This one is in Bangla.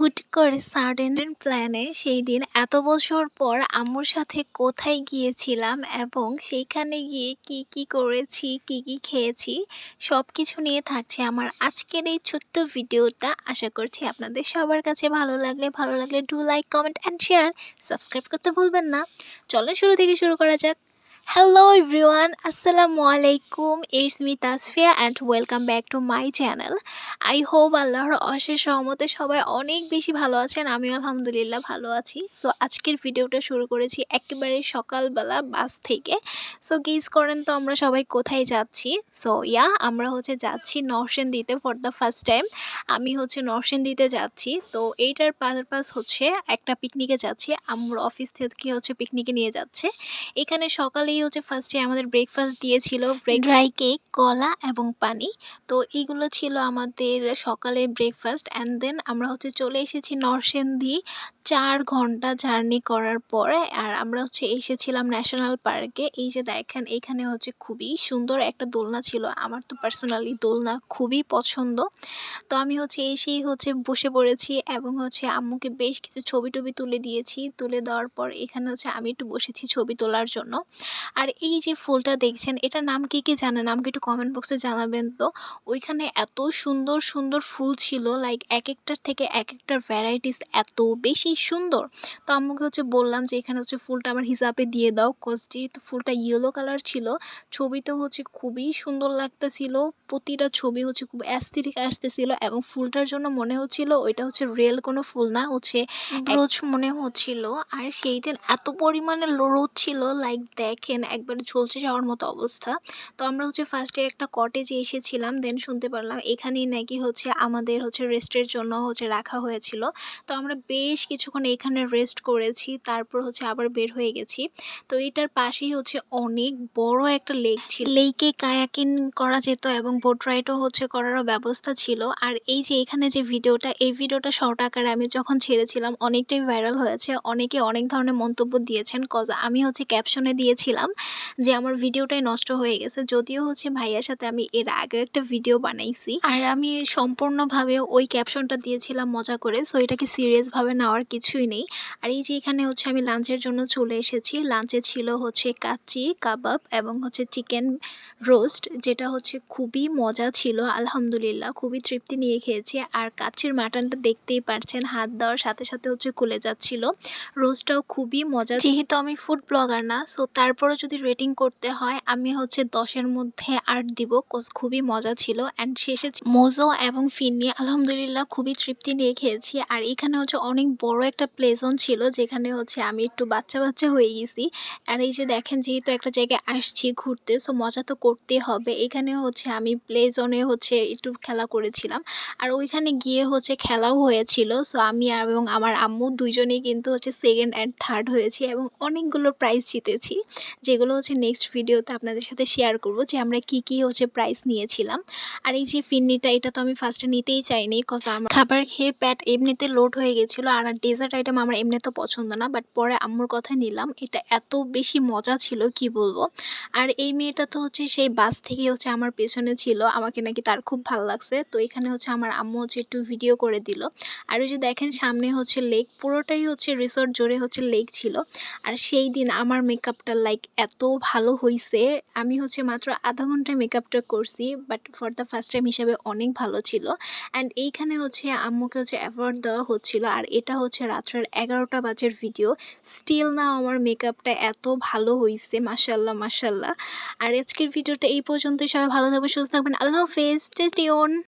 হুট করে সার্ডেন প্ল্যানে সেই দিন এত বছর পর আম্মুর সাথে কোথায় গিয়েছিলাম এবং সেইখানে গিয়ে কি কি করেছি, কি কি খেয়েছি সব কিছু নিয়ে থাকছে আমার আজকের এই ছোট্ট ভিডিওটা। আশা করছি আপনাদের সবার কাছে ভালো লাগলে ভালো লাগলে do like comment and share subscribe করতে ভুলবেন না। চলো শুরু থেকে শুরু করা যাক। হ্যালো এভরিওয়ান আসসালামু আলাইকুম it's me Tasfia and welcome back to my channel I hope আল্লাহর অশেষ সহমতে সবাই অনেক বেশি ভালো আছেন। আমি আলহামদুলিল্লাহ ভালো আছি। সো আজকের ভিডিওটা শুরু করেছি একেবারে সকালবেলা বাস থেকে। সো গেস করেন তো আমরা সবাই কোথায় যাচ্ছি? সো ইয়া আমরা হচ্ছে যাচ্ছি নরসেন ফর দ্য ফার্স্ট টাইম আমি হচ্ছে নরসেন যাচ্ছি। তো, এইটার পারপাস হচ্ছে একটা পিকনিকে যাচ্ছি। আমার অফিস থেকে হচ্ছে পিকনিকে নিয়ে যাচ্ছে। এখানে সকালেই হচ্ছে ফার্স্টে আমাদের ব্রেকফাস্ট দিয়েছিল ড্রাই কেক কলা এবং পানি। তো এইগুলো ছিল আমাদের সকালের ব্রেকফাস্ট অ্যান্ড দেন আমরা হচ্ছে চলে এসেছি নরসেন্দি চার ঘণ্টা জার্নি করার পরে আর আমরা হচ্ছে এসেছিলাম ন্যাশনাল পার্কে এই যে দেখেন এখানে হচ্ছে খুবই সুন্দর একটা দোলনা ছিল। আমার তো পার্সোনালি দোলনা খুবই পছন্দ। তো আমি হচ্ছে এসেই হচ্ছে বসে পড়েছি এবং হচ্ছে আম্মুকে বেশ কিছু ছবি টবি তুলে দিয়েছি। তুলে দেওয়ার পর এখানে হচ্ছে আমি একটু বসেছি ছবি তোলার জন্য। আর এই যে ফুলটা দেখছেন এটার নাম কি কি জানেন আমাকে একটু কমেন্ট বক্সে জানাবেন তো। ওইখানে এত সুন্দর সুন্দর ফুল ছিল লাইক এক একটার থেকে এক একটার ভ্যারাইটিস এত বেশি সুন্দর। তো আমাকে হচ্ছে বললাম যে এখানে হচ্ছে ফুলটা আমার হিসাবে দিয়ে দাও কজ যেহেতু ফুলটা ইয়েলো কালার ছিল ছবিতে হচ্ছে খুবই সুন্দর লাগতেছিল। প্রতিটা ছবি হচ্ছে খুব অ্যাস্থিরিক আসতেছিল এবং ফুলটার জন্য মনে হচ্ছিল ওইটা হচ্ছে রিয়েল কোনো ফুল না হচ্ছে রোজ মনে হচ্ছিল। আর সেই দিন এত পরিমাণে রোদ ছিল লাইক দেখেন একবার ঝলসে যাওয়ার মতো অবস্থা। তো আমরা হচ্ছে ফার্স্টে একটা কটেজে এসেছিলাম দেন শুনতে পারলাম এখানেই নাকি হচ্ছে আমাদের হচ্ছে রেস্টের জন্য হচ্ছে রাখা হয়েছিল। তো আমরা বেশ কিছুক্ষণ এখানে রেস্ট করেছি, তারপর হচ্ছে আবার বের হয়ে গেছি। তো এটার পাশেই হচ্ছে অনেক বড় একটা লেক ছিল। লেকে কায়াকিং করা যেত এবং বোট রাইডও হচ্ছে করারও ব্যবস্থা ছিল। আর এই যে এখানে যে ভিডিওটা এই ভিডিওটা শর্ট আকারে আমি যখন ছেড়েছিলাম, অনেকটাই ভাইরাল হয়েছে। অনেকে অনেক ধরনের মন্তব্য দিয়েছেন কজ আমি হচ্ছে ক্যাপশনে দিয়েছিলাম যে আমার ভিডিওটাই নষ্ট হয়ে গেছে। যদিও হচ্ছে ভাইয়ার সাথে আমি এর আগে একটা ভিডিও বানাইছি। আর আমি সম্পূর্ণভাবে ওই ক্যাপশনটা দিয়েছিলাম মজা করে সো এটাকে সিরিয়াসভাবে নেওয়ার কিছুই নেই। আর এই যে এখানে হচ্ছে আমি লাঞ্চের জন্য চলে এসেছি। লাঞ্চে ছিল হচ্ছে কাচ্চি, কাবাব এবং হচ্ছে চিকেন রোস্ট, যেটা হচ্ছে খুবই মজা ছিল, আলহামদুলিল্লাহ। খুবই তৃপ্তি নিয়ে খেয়েছি। আর কাচ্চির মাটনটা দেখতেই পারছেন, হাত দেওয়ার সাথে সাথে হচ্ছে খুলে যাচ্ছিল। রোস্টটাও খুবই মজা যেহেতু আমি ফুড ব্লগার না সো তারপরও যদি রেটিং করতে হয়, আমি হচ্ছে দশের মধ্যে আট দিব। কোজ খুবই মজা ছিল। অ্যান্ড শেষে মোজো এবং ফিন্নি আলহামদুলিল্লাহ খুবই তৃপ্তি নিয়ে খেয়েছি। আর এখানে হচ্ছে অনেক বড় একটা প্লেজন ছিল, যেখানে হচ্ছে আমি একটু বাচ্চা বাচ্চা হয়ে গেছি। আর এই যে দেখেন, যেহেতু একটা জায়গায় আসছি ঘুরতে সো মজা তো করতে হবে। এখানে হচ্ছে আমি প্লে জোনে হচ্ছে একটু খেলা করেছিলাম। আর ওইখানে গিয়ে হচ্ছে খেলাও হয়েছিল। সো আমি এবং আমার আম্মু দুইজনেই কিন্তু হচ্ছে সেকেন্ড অ্যান্ড থার্ড হয়েছি এবং অনেকগুলো প্রাইজ জিতেছি। যেগুলো হচ্ছে নেক্সট ভিডিওতে আপনাদের সাথে শেয়ার করব যে আমরা কি কি হচ্ছে প্রাইজ নিয়েছিলাম। আর এই যে ফিন্নিটা, এটা তো আমি ফার্স্টে নিতেই চাইনি কজ আমার খাবার খেয়ে প্যাট এমনিতে লোড হয়ে গেছিল। আর ডেজার্ট আইটেম আমার এমনি তো পছন্দ না বাট পরে আম্মুর কথা নিলাম, এটা এত বেশি মজা ছিল, কি বলব? আর এই মেয়েটা তো হচ্ছে সেই বাস থেকে হচ্ছে আমার পেছনে ছিল, আমাকে নাকি তার খুব ভালো লাগছে। তো এখানে হচ্ছে আমার আম্মু হচ্ছে একটু ভিডিও করে দিল। আর ওই যে দেখেন সামনে হচ্ছে লেক পুরোটাই হচ্ছে রিসোর্ট জুড়ে হচ্ছে লেক ছিল। আর সেই দিন আমার মেকআপটা লাইক এত ভালো হয়েছে আমি হচ্ছে মাত্র আধা ঘন্টায় মেকআপটা করছি but for the first time হিসাবে অনেক ভালো ছিল। অ্যান্ড এইখানে হচ্ছে আম্মুকে হচ্ছে অ্যাওয়ার্ড দেওয়া হচ্ছিল, আর এটা হচ্ছে রাত্রের এগারোটা বাজের ভিডিও স্টিল না আমার মেকআপটা এত ভালো হয়েছে মাসাল্লাহ মাসাল্লাহ আর আজকের ভিডিওটা এই পর্যন্তই। সবাই ভালো থাকবেন, সুস্থ থাকবেন। আল্লাহ হাফেজ। Test Yoon